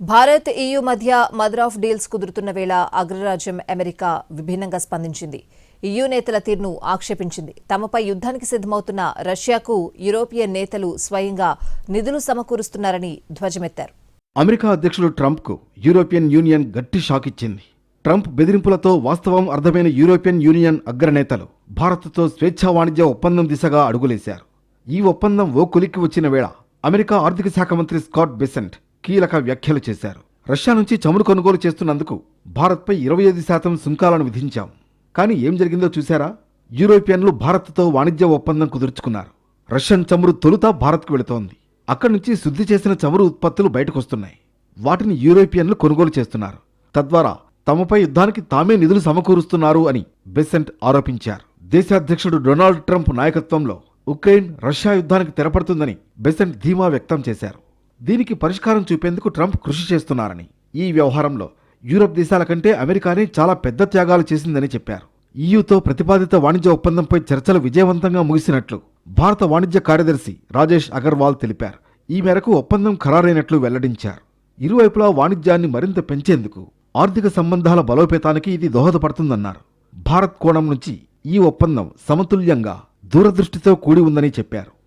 Bharat EU మధ్య mother of deals కుదురుతున్న వేళ అగ్రరాజ్యం అమెరికా విభిన్నంగా స్పందించింది. ఈయూ నేతల తీరును ఆక్షేపించింది. తమపై యుద్ధానికి సిద్ధమవుతున్న రష్యాకు యూరోపియన్ నేతలు స్వయంగా నిధులు సమకూరుస్తున్నారని ధ్వజమెత్తారు. అమెరికా అధ్యక్షుడు ట్రంప్కు యూరోపియన్ యూనియన్ గట్టి షాక్ ఇచ్చింది. ట్రంప్ బెదిరింపులతో వాస్తవం అర్థమైన యూరోపియన్ యూనియన్ అగ్రనేతలు భారత్తో స్వేచ్ఛా వాణిజ్య ఒప్పందం దిశగా అడుగులేశారు. ఈ ఒప్పందం ఓ కొలిక్కి వచ్చిన వేళ అమెరికా ఆర్థిక శాఖ మంత్రి స్కాట్ బెసెంట్ కీలక వ్యాఖ్యలు చేశారు. రష్యా నుంచి చమురు కొనుగోలు చేస్తున్నందుకు భారత్పై ఇరవై ఐదు శాతం సుంకాలను విధించాం. కానీ ఏం జరిగిందో చూశారా? యూరోపియన్లు భారత్తో వాణిజ్య ఒప్పందం కుదుర్చుకున్నారు. రష్యన్ చమురు తొలుత భారత్కు వెళుతోంది. అక్కడి నుంచి శుద్ధి చేసిన చమురు ఉత్పత్తులు బయటకొస్తున్నాయి. వాటిని యూరోపియన్లు కొనుగోలు చేస్తున్నారు. తద్వారా తమపై యుద్ధానికి తామే నిధులు సమకూరుస్తున్నారు అని బెసెంట్ ఆరోపించారు. దేశాధ్యక్షుడు డొనాల్డ్ ట్రంప్ నాయకత్వంలో ఉక్రెయిన్ రష్యా యుద్ధానికి తెరపడుతుందని బెసెంట్ ధీమా వ్యక్తం చేశారు. దీనికి పరిష్కారం చూపేందుకు ట్రంప్ కృషి చేస్తున్నారని. ఈ వ్యవహారంలో యూరప్ దేశాల కంటే అమెరికానే చాలా పెద్ద త్యాగాలు చేసిందని చెప్పారు. ఈయూతో ప్రతిపాదిత వాణిజ్య ఒప్పందంపై చర్చలు విజయవంతంగా ముగిసినట్లు భారత వాణిజ్య కార్యదర్శి రాజేష్ అగర్వాల్ తెలిపారు. ఈ మేరకు ఒప్పందం ఖరారైనట్లు వెల్లడించారు. ఇరువైపులా వాణిజ్యాన్ని మరింత పెంచేందుకు ఆర్థిక సంబంధాల బలోపేతానికి ఇది దోహదపడుతుందన్నారు. భారత్ కోణం నుంచి ఈ ఒప్పందం సమతుల్యంగా దూరదృష్టితో కూడి ఉందని చెప్పారు.